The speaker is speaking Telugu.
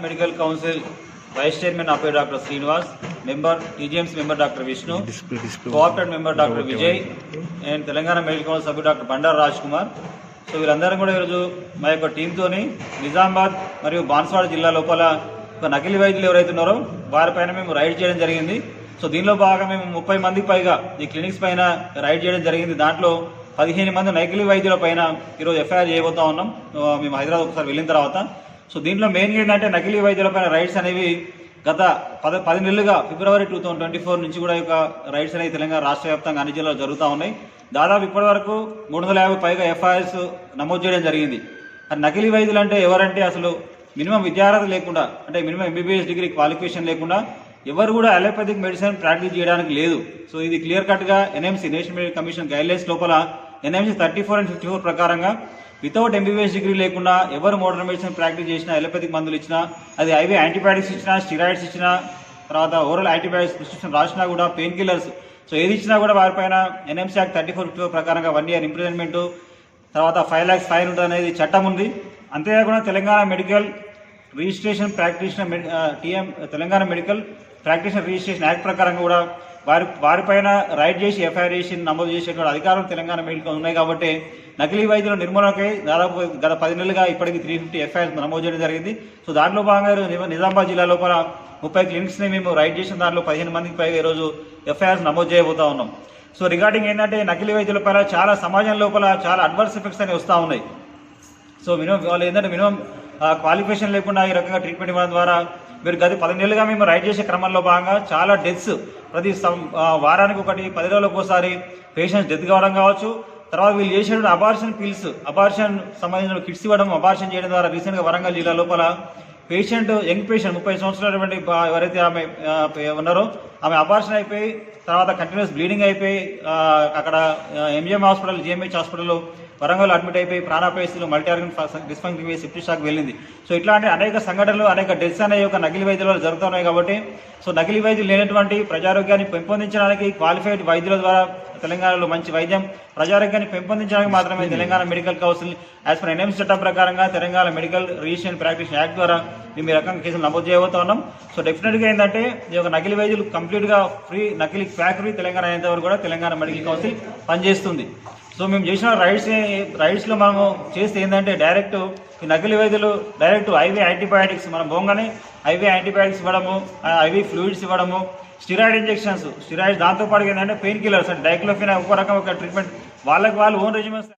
Medical council vice chairman Appaiah doctor Srinivas member TGMC member doctor Vishnu cooperate member doctor Vijay and Telangana medical council సభ్యుడు డాక్టర్ బండారు రాజ్ కుమార్. సో వీళ్ళందరం కూడా ఈరోజు మా యొక్క టీంతోని నిజామాబాద్ మరియు బాన్స్వాడ జిల్లా లోపల ఒక నకిలీ వైద్యులు ఎవరైతే ఉన్నారో వారిపైన మేము రైడ్ చేయడం జరిగింది. సో దీనిలో భాగంగా మేము ముప్పై మందికి పైగా ఈ క్లినిక్స్ పైన రైడ్ చేయడం జరిగింది. దాంట్లో పదిహేను మంది నకిలీ వైద్యుల పైన ఈరోజు ఎఫ్ఐఆర్ చేయబోతా ఉన్నాం. మేము హైదరాబాద్ ఒకసారి వెళ్ళిన తర్వాత. సో దీంట్లో మెయిన్ ఏంటంటే నకిలీ వైద్యులపైన రైడ్స్ అనేవి గత పద పది నెలలుగా February two thousand twenty four నుంచి కూడా ఈ యొక్క రైడ్స్ అనేవి తెలంగాణ రాష్ట్ర వ్యాప్తంగా అన్ని జిల్లాలు జరుగుతూ ఉన్నాయి. దాదాపు ఇప్పటి వరకు మూడు వందల యాభై పైగా ఎఫ్ఐఆర్స్ నమోదు చేయడం జరిగింది. నకిలీ వైద్యులు అంటే ఎవరంటే అసలు మినిమం విద్యార్హత లేకుండా అంటే మినిమం ఎంబీబీఎస్ డిగ్రీ క్వాలిఫికేషన్ లేకుండా ఎవరు కూడా అలోపతిక్ మెడిసిన్ ప్రాక్టీస్ చేయడానికి లేదు. సో ఇది క్లియర్ కట్గా NMC national medical commission guidelines లోపల NMC thirty four and fifty four ప్రకారంగా వితౌట్ ఎంబీబీఎస్ డిగ్రీ లేకుండా ఎవరు మోడర్న్ మెడిసిన్ ప్రాక్టీస్ చేసినా ఎలోపతిక్ మందులు ఇచ్చినా అది ఐవీ యాంటీబయాటిక్స్ ఇచ్చినా స్టిరాయిడ్స్ ఇచ్చినా తర్వాత ఓరల్ యాంటీబయాటిక్స్ ప్రిస్క్రిప్షన్ రాసినా కూడా పెయిన్ కిల్లర్స్ సో ఏది ఇచ్చినా కూడా వారిపైన NMC act thirty four fifty ప్రకారంగా వన్ ఇయర్ ఇంప్రిజన్మెంట్ తర్వాత ఫైవ్ ల్యాక్స్ ఫైన్ ఉంటుంది అనేది చట్టం ఉంది. అంతేకాకుండా Telangana medical registration practitioner TM Telangana medical practitioner registration act ప్రకారం కూడా వారి వారిపైన రైడ్ చేసి ఎఫ్ఐఆర్ చేసి నమోదు చేసేటువంటి అధికారం తెలంగాణ మెడికల్ ఉన్నాయి కాబట్టి నకిలీ వైద్యుల నిర్మూలనకై దాదాపు గత పది నెలలుగా ఇప్పటికి త్రీ ఫిఫ్టీ ఎఫ్ఐఆర్ నమోదు చేయడం జరిగింది. సో దాంట్లో భాగంగా నిజామాబాద్ జిల్లా లోపల ముప్పై క్లినిక్స్ని మేము రైడ్ చేసిన దాంట్లో పదిహేను మందికి పైగా ఈరోజు ఎఫ్ఐఆర్స్ నమోదు చేయబోతా ఉన్నాం. సో రిగార్డింగ్ ఏంటంటే నకిలీ వైద్యులపైన చాలా సమాజం లోపల చాలా అడ్వర్స్ ఎఫెక్ట్స్ అనేవి వస్తూ ఉన్నాయి. సో మినిమం వాళ్ళు ఏంటంటే మినిమం క్వాలిఫికేషన్ లేకుండా ఈ రకంగా ట్రీట్మెంట్ ఇవ్వడం ద్వారా మీరు గత పది నెలలుగా మేము రైడ్ చేసే క్రమంలో భాగంగా చాలా డెత్స్ ప్రతి సం- వారానికి ఒకటి పది రోజులకు ఒకసారి పేషెంట్స్ డెత్ కావడం కావచ్చు. తర్వాత వీళ్ళు చేసేటువంటి అబార్షన్ పిల్స్ అబార్షన్ సంబంధించిన కిట్స్ ఇవ్వడం అబార్షన్ చేయడం ద్వారా రీసెంట్గా వరంగల్ జిల్లా లోపల పేషెంట్ యంగ్ పేషెంట్ ముప్పై సంవత్సరాలటువంటి ఎవరైతే ఆమె ఉన్నారో ఆమె అబార్షన్ అయిపోయి తర్వాత కంటిన్యూస్ బ్లీడింగ్ అయిపోయి అక్కడ ఎంజిఎం హాస్పిటల్ జిఎంహెచ్ హాస్పిటల్లో వరంగల్ అడ్మిట్ అయిపోయి ప్రాణాపేస్తులు మల్టీ ఆర్గన్ డిస్ఫంక్షన్ వేసి షాక్ వెళ్ళింది. సో ఇట్లాంటి అనేక సంఘటనలు అనేక డెత్స్ అనే ఒక నకిలీ వైద్యుల జరుగుతున్నాయి కాబట్టి సో నకిలీ వైద్యులు లేనటువంటి ప్రజారోగ్యాన్ని పెంపొందించడానికి క్వాలిఫైడ్ వైద్యుల ద్వారా తెలంగాణలో మంచి వైద్యం ప్రజారోగ్యాన్ని పెంపొందించడానికి మాత్రమే Telangana medical council as per NMC చట్టం ప్రకారంగా Telangana medical registration practice act ద్వారా మేము ఈ రకంగా కేసులు నమోదు చేయబోతా ఉన్నాం. సో డెఫినెట్గా ఏంటంటే ఈ యొక్క నకిలీ వైద్యులు కంప్లీట్గా ఫ్రీ నకిలీ ఫ్యాక్టరీ తెలంగాణ అయినంత వరకు కూడా తెలంగాణ మెడికల్ కౌన్సిల్ పనిచేస్తుంది. సో మేము చేసిన రైడ్స్ రైడ్స్లో మనము చేస్తే ఏంటంటే డైరెక్ట్ ఈ నకిలీ వైద్యులు డైరెక్ట్ ఐవీ యాంటీబయాటిక్స్ మనం పోగానే ఐవీ యాంటీబయాటిక్స్ ఇవ్వడము ఐవీ ఫ్లూయిడ్స్ ఇవ్వడము స్టిరాయిడ్ ఇంజెక్షన్స్ స్టిరాయిడ్ దాంతోపాటు ఏంటంటే పెయిన్ కిల్లర్స్ అంటే డైక్లోఫిన్ ఒక రకం ఒక ట్రీట్మెంట్ వాళ్ళకి వాళ్ళు ఓన్ రెజ్యూమెంట్స్